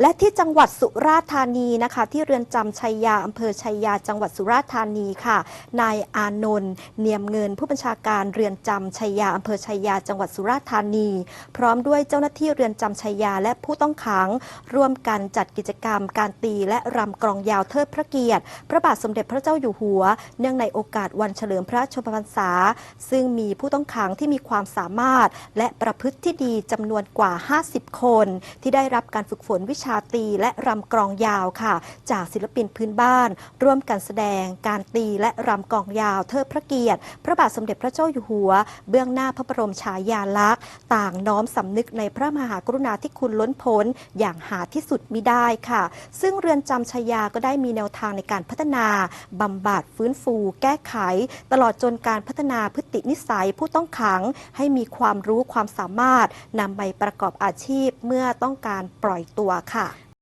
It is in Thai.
และที่จังหวัดสุราษฎร์ธานีนะคะ ที่เรือนจำชัยยาอำเภอชัยยา จังหวัดสุราษฎร์ธานีค่ะนายอานนท์เนียมเงินผู้บัญชาการเรือนจำชัยยาอำเภอชัยยา จังหวัดสุราษฎร์ธานี พร้อมด้วยเจ้าหน้าที่เรือนจำชัยยาและผู้ต้องขัง ร่วมกันจัดกิจกรรม การตีและรำกลองยาวเทิดพระเกียรติ พระบาทสมเด็จพระเจ้าอยู่หัว เนื่องในโอกาสวันเฉลิมพระชนมพรรษา ซึ่งมีผู้ต้องขังที่มีความสามารถ และประพฤติที่ดีจำนวนกว่า 50 คน ที่ได้รับการฝึกฝนวิชาชาตีและรำกลองยาวค่ะ จากศิลปินพื้นบ้าน ร่วมกันแสดงการตีและรำกลองยาวเทิดพระเกียรติ พระบาทสมเด็จพระเจ้าอยู่หัว เบื้องหน้าพระบรมฉายาลักษณ์ ต่างน้อมสำนึกในพระมหากรุณาธิคุณล้นพ้น อย่างหาที่สุดมิได้ค่ะ ซึ่งเรือนจำชายาก็ได้มีแนวทางในการพัฒนาบำบัดฟื้นฟู แก้ไข ตลอดจนการพัฒนาพฤตินิสัยผู้ต้องขัง ให้มีความรู้ความสามารถนำไปประกอบอาชีพเมื่อต้องการปล่อยตัวค่ะค่ะ